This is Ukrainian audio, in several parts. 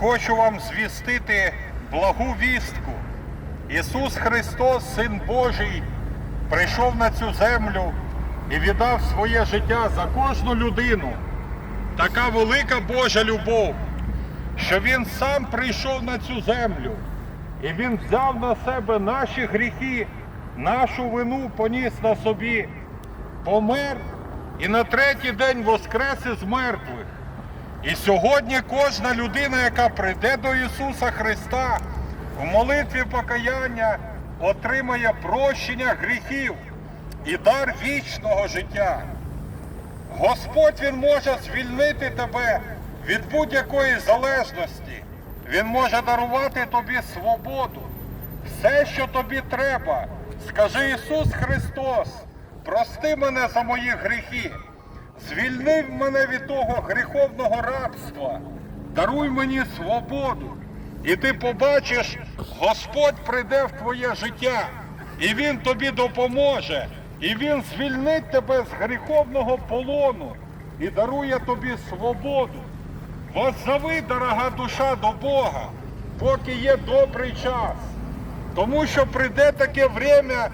хочу вам звістити благу вістку. Ісус Христос, Син Божий, прийшов на цю землю і віддав своє життя за кожну людину. Така велика Божа любов, що Він сам прийшов на цю землю. І Він взяв на себе наші гріхи, нашу вину поніс на собі, помер і на третій день воскрес із мертвих. І сьогодні кожна людина, яка прийде до Ісуса Христа в молитві покаяння, отримає прощення гріхів і дар вічного життя. Господь Він може звільнити тебе від будь-якої залежності. Він може дарувати тобі свободу. Все, що тобі треба. Скажи Ісус Христос, прости мене за мої гріхи. Звільни мене від того гріховного рабства. Даруй мені свободу. І ти побачиш, Господь прийде в твоє життя, і Він тобі допоможе, і Він звільнить тебе з гріховного полону і дарує тобі свободу. Воззови, дорога душа, до Бога, поки є добрий час. Тому що прийде таке время,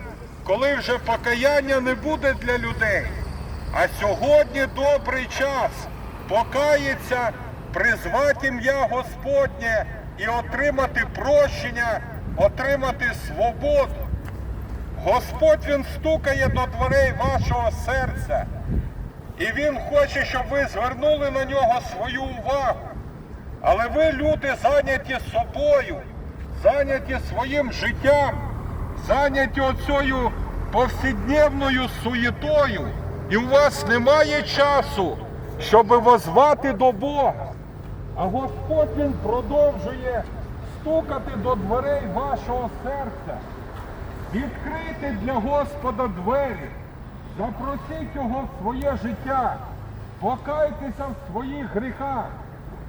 коли вже покаяння не буде для людей. А сьогодні добрий час покається, призвати ім'я Господнє і отримати прощення, отримати свободу. Господь Він стукає до дверей вашого серця. І Він хоче, щоб ви звернули на нього свою увагу. Але ви, люди, зайняті собою, зайняті своїм життям, зайняті оцею повсякденною суєтою. І у вас немає часу, щоб возвати до Бога. А Господь Він продовжує стукати до дверей вашого серця. Відкрити для Господа двері. Запросіть його в своє життя. Покайтеся в своїх гріхах.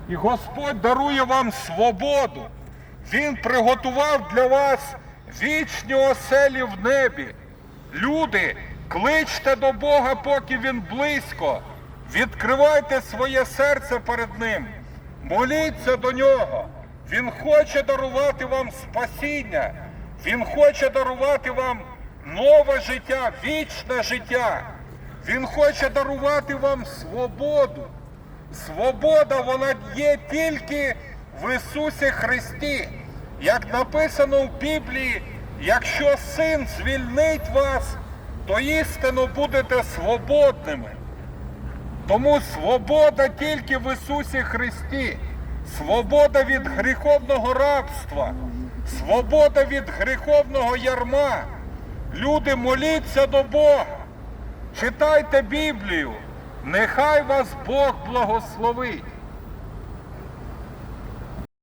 І Господь дарує вам свободу. Він приготував для вас вічні оселі в небі. Люди, кличте до Бога, поки Він близько. Відкривайте своє серце перед Ним. Моліться до нього. Він хоче дарувати вам спасіння. Він хоче дарувати вам нове життя, вічне життя. Він хоче дарувати вам свободу. Свобода вона є тільки в Ісусі Христі. Як написано в Біблії, якщо син звільнить вас, то істинно будете свободними. Тому свобода тільки в Ісусі Христі. Свобода від гріховного рабства, свобода від гріховного ярма. Люди, моліться до Бога. Читайте Біблію. Нехай вас Бог благословить.